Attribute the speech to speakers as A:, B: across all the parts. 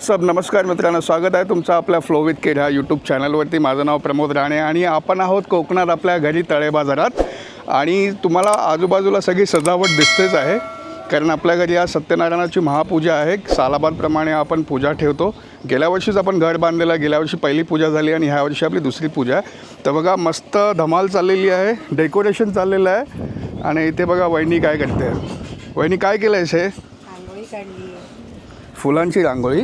A: WhatsApp नमस्कार मित्रांनो स्वागत आहे तुमचं आपल्या फ्लो विथ केड ह्या यूट्यूब चॅनलवरती माझं नाव प्रमोद राणे आणि आपण आहोत कोकणात आपल्या घरी तळे बाजारात. आणि तुम्हाला आजूबाजूला सगळी सजावट दिसतेच आहे कारण आपल्या घरी आज सत्यनारायणाची महापूजा आहे. सालाबादप्रमाणे आपण पूजा ठेवतो. गेल्या वर्षीच आपण घर बांधलेलं आहे. गेल्या वर्षी पहिली पूजा झाली आणि ह्या वर्षी आपली दुसरी पूजा आहे. तर बघा मस्त धमाल चाललेली आहे. डेकोरेशन चाललेलं आहे. आणि इथे बघा वहिनी काय करते. वहिनी काय केलं आहेस हे फुलांची रांगोळी.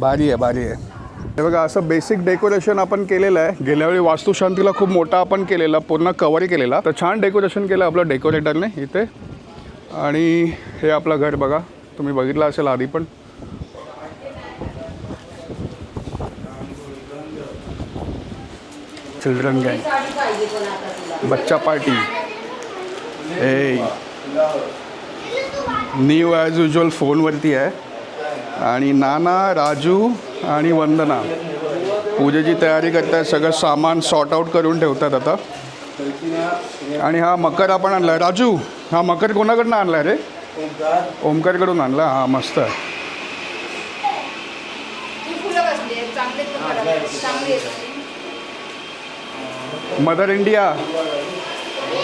A: भारी आहे भारी आहे. हे बघा असं बेसिक डेकोरेशन आपण केलेलं आहे. गेल्या वेळी वास्तुशांतीला खूप मोठा आपण केलेला पूर्ण कवर केलेला. तर छान डेकोरेशन केलं आपलं डेकोरेटरने इथे. आणि हे आपलं घर बघा तुम्ही बघितलं असेल आधी पण. चिल्ड्रन गँग बच्चा party a new as usual फोनवरती आहे. आणि नाना राजू आणि वंदना. पूजेची तयारी करतात सगळं सामान सॉर्ट आऊट करून ठेवतात आता. आणि हा मकर आपण आणला. राजू हा मकर कोणाकडनं आणला रे? ओमकारकडून आणला. हा मस्त आहे. मदर इंडिया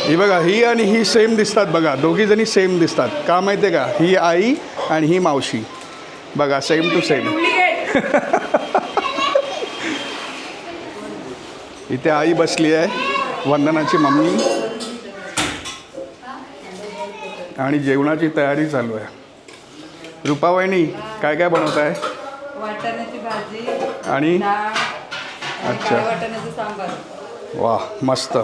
A: ही बघा ही आणि ही सेम दिसतात बघा. दोघी जणी सेम दिसतात. का माहिती आहे का? ही आई आणि ही मावशी. बघा सेम टू सेम इथे आई बसली आहे वंदनाची मम्मी. आणि जेवणाची तयारी चालू आहे. रुपावाहिनी काय काय बनवत आहे
B: वाटाण्याची भाजी
A: आणि? अच्छा.
B: काळ्या वाटाण्याचं सांबार.
A: वा मस्त.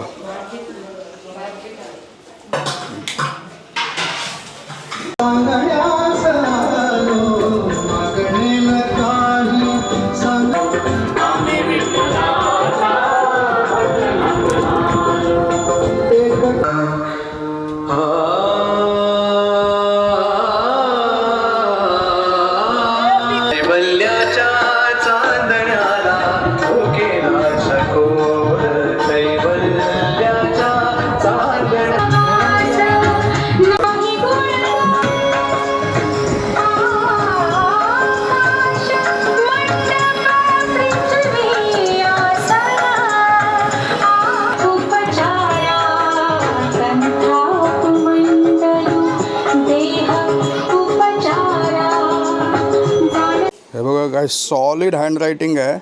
A: हे बघा काय सॉलिड हँडरायटिंग आहे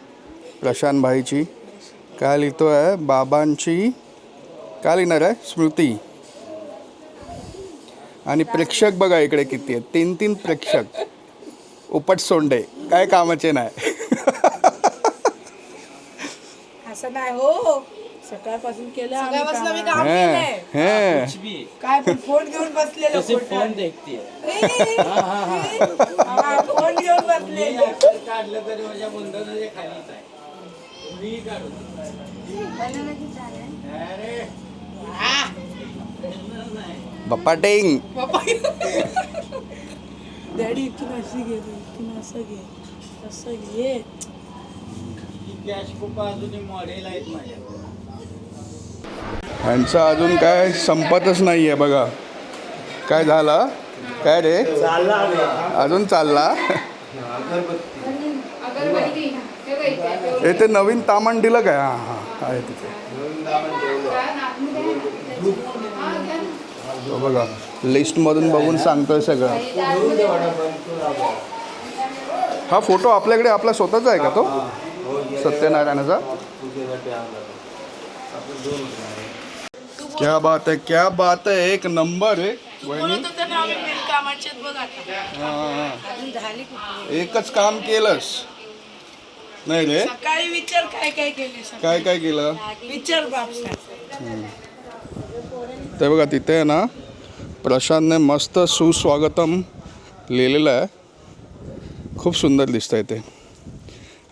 A: प्रशांत भाईची. काय लिहितो आहे बाबांची काय लिहिणार आहे? स्मृती. आणि प्रेक्षक बघा इकडे किती आहेत. तीन तीन प्रेक्षक. उपट सोंडे. काय कामाचे नाही.
C: असं नाही हो. सकाळपासून केलं सकाळपासून मी काम
A: हे,
C: केलंय.
A: हे.
C: काय पण फोन घेऊन बसलेलो.
D: फोन देखती है
C: हा, फोन घेऊन बसलेलो.
D: काढलं तरी माझ्या खालीच आहे. मी अरे
A: बपाटिंग
C: डॅडी इथून अशी घे इथून असं घे असं घे.
D: ही कॅश खूप अजूनही मॉडेल आहेत माझ्या
A: ह्यांचं अजून काय संपतच नाही आहे बघा. काय झालं? काय रे? अजून चालला? हे ते नवीन तामण दिलं काय? हां हां आहे तिथे. बघा लिस्टमधून बघून सांगतोय सगळं. हा फोटो आपल्याकडे आपला स्वतःचा आहे का तो? सत्यनारायणाचा? क्या बात आहे क्या बात आहे एक नंबर आहे वहिनी हा,
C: झाली कुठे
A: एकच काम केलंस. नाही रे.
C: सकाळी विचार काय काय केले
A: काय काय केलं?
C: विचार बापसा
A: ते बघा तिथे आहे ना प्रशांतने मस्त सुस्वागतम लिहिलेलं आहे. खूप सुंदर दिसतं आहे ते.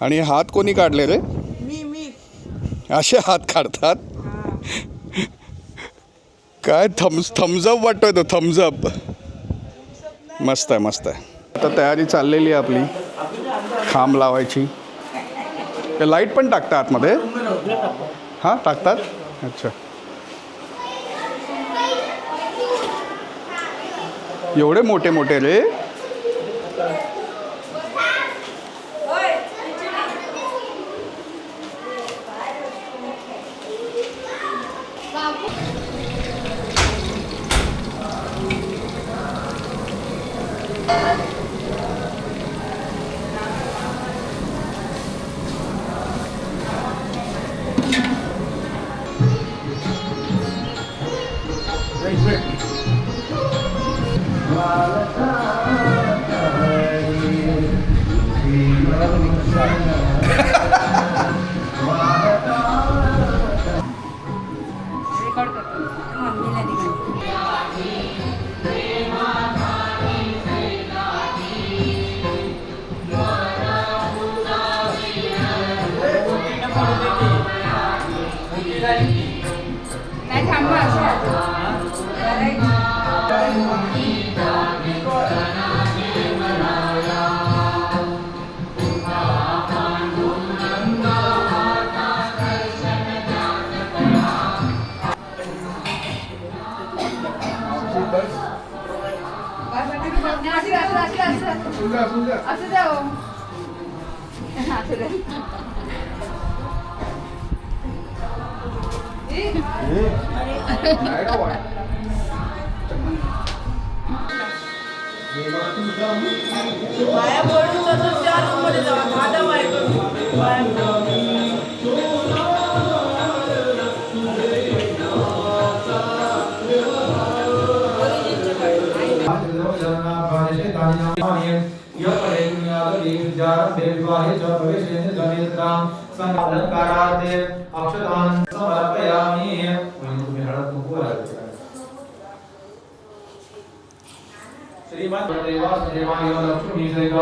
A: आणि हात कोणी काढले रे?
C: मी मी.
A: असे हात काढतात? काय थम्स थम्सअप वाटतोय तो थम्सअप मस्त आहे मस्त आहे. आता तयारी चाललेली आहे आपली. खांब लावायची. ते लाइट पण टाकता आतमध्ये? हां टाकतात? अच्छा. एवढे मोठे मोठे रे?
C: पाया पडून जातो त्या रूममध्ये जावा. दादा बायको पाया
E: अक्षतान समर्पयामि। तुम्ही हळद कुंकू लावायचं. श्रीमद देवासुदेवाय लक्ष्मी सहित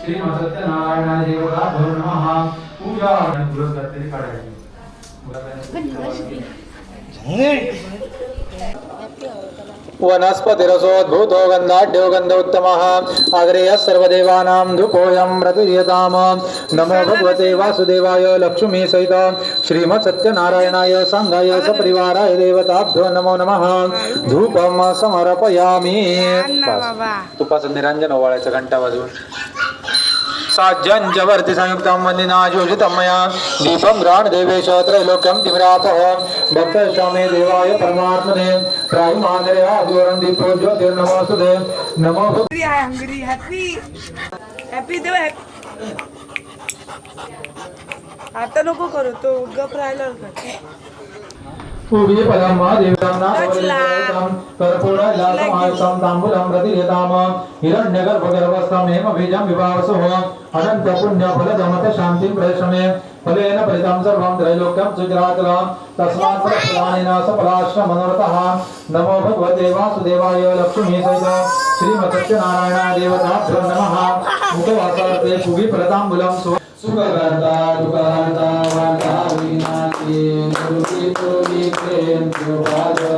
E: श्रीमद सत्यनारायण देवता नमः। पूजा आणि पुरस्कार तरी काढायची। वनस्पतिरसोद्भूतो गन्धाढ्यो गन्धोत्तमः अग्रेयः सर्वदेवानां धूपोऽयं प्रदुह्यताम नमो भगवते वासुदेवाय लक्ष्मी सहित। श्रीमत्सत्यनारायणाय संघाय सपरिवाराय देवताभ्यो नमो नमः। धूपं समर्पयामि। तुपाचं निरंजन ओवाळायचं घंटा वाजवून। साज्यञ्चवर्ति संयुक्तं वन्दिना योजितं मया। दीपं ग्रहण देवेश त्रैलोक्यं तिमिरातः। भक्तश्चामे देवाय परमात्मने। प्रायुमान्द्रयाद्योरं दीपो ज्योतिर्नमोऽस्तुते नमो
C: आहे हंगरी हॅपी हॅपी देव हॅपी आता नको करू तो गप राहिला.
E: कर्पूरलासमायुक्तं ताम्बूलं प्रतियताम हिरण्यगर्भगर्भस्थं हेमबीजं विभावसुः। अनन्तपुण्यफलदमत शान्तिं प्रयशमे फलेन फलितं सर्वं त्रैलोक्यं सुजरातलं तस्मात् फलप्रदानेन सफलाश्रमनोरथः नमो भगवते वासुदेवाय लक्ष्मी सहित श्रीमत्सत्यनारायण देवताभ्यो नमः। मुखवासार्थे पूर्वी फलताम्बूलं सु सुखकर्ता दुःखहर्ता वार्ता विनाशी गुरुकी तुरी प्रेम कृपाजयामि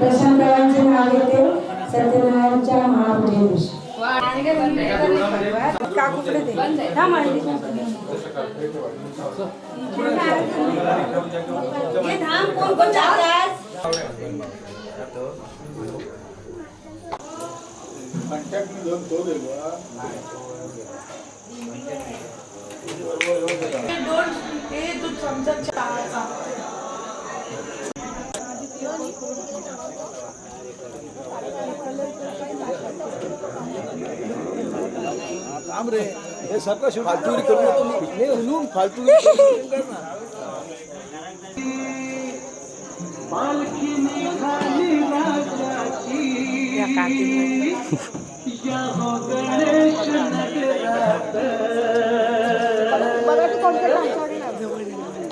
F: प्रशांतरावांचे नाव येते सत्यनारायणच्या महापूजे दिवशी
E: आणि काय बंद आहे.
C: हे धाम कोण कोण जातात हे दोन हे तू चमचा चहा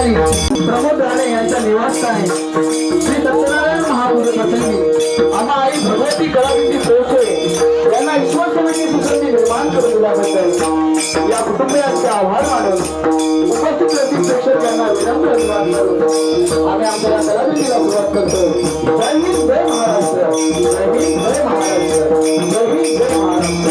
G: प्रमोद राणे यांच्या निवासस्थानी श्री सत्यनारायण महाभूत प्रसंगी आम्हा आई भगवती कलाविंदी पोहोचले. यांना ईश्वर समिती सुसंधी निर्माण करून दिल्याबद्दल या कुटुंबियांचे आभार मानून उपस्थित रसिक प्रेक्षक यांना विनम्र अभिवादन करून आम्ही आमच्या कलाकृतीला सुरुवात करतो जय हिंद जय महाराष्ट्र. जय हिंद जय महाराष्ट्र. जय हिंद जय महाराष्ट्र.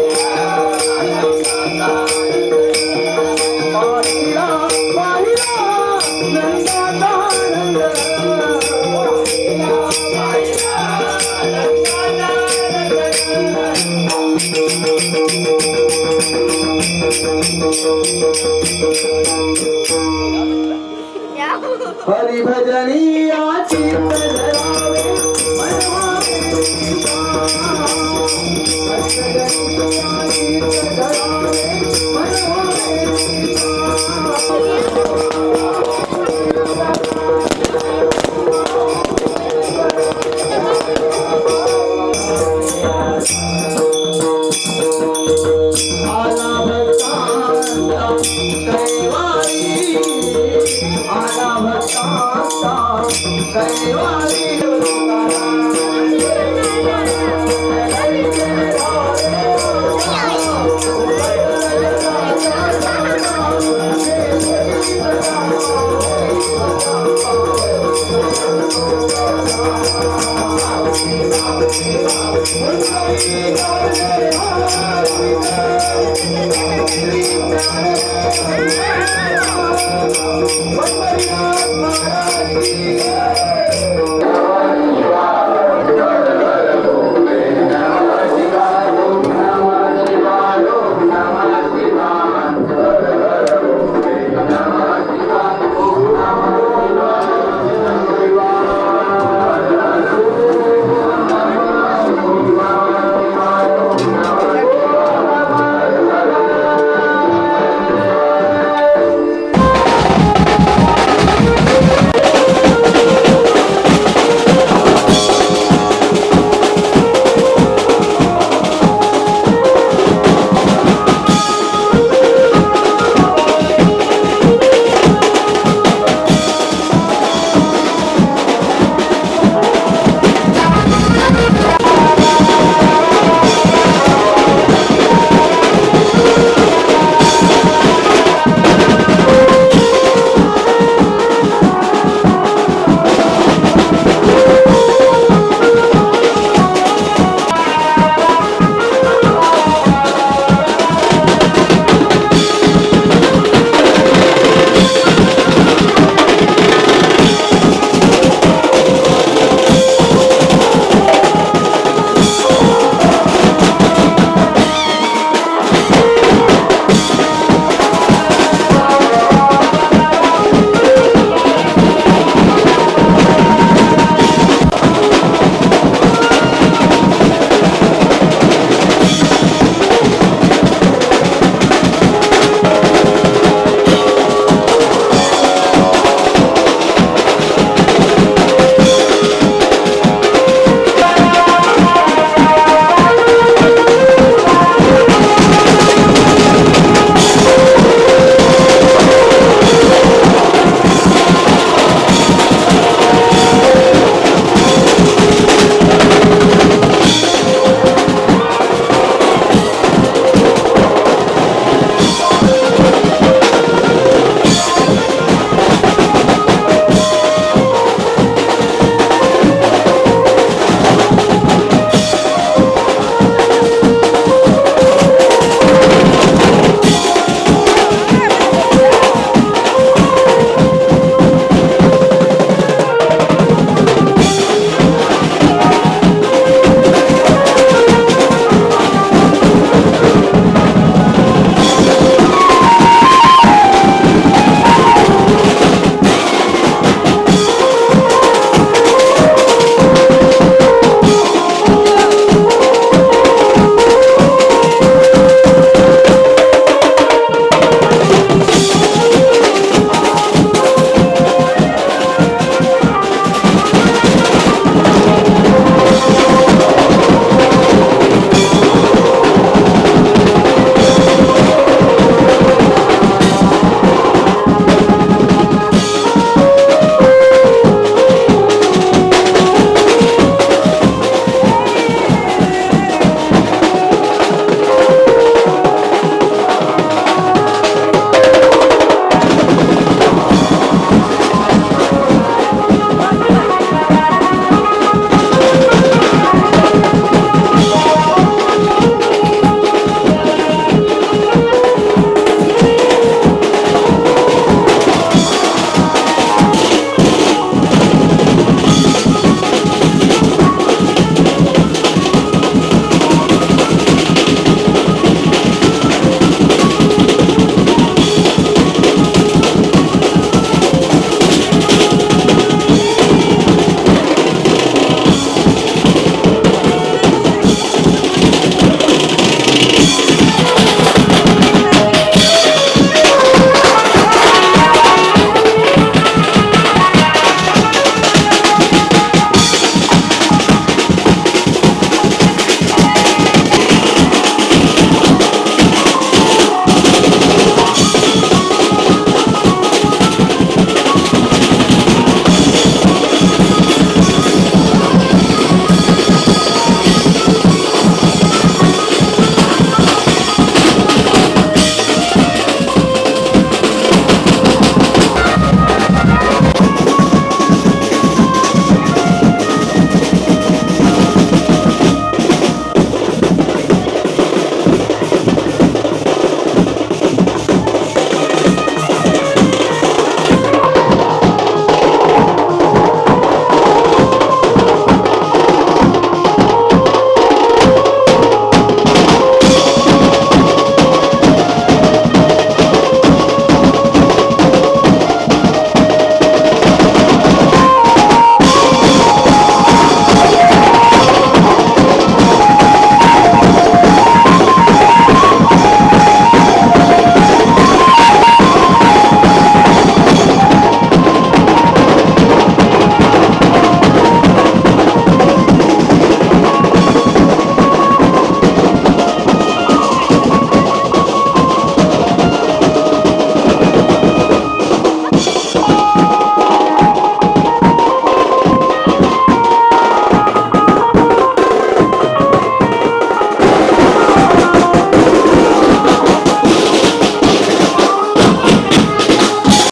G: कैवारी आला भक्ता कैवारी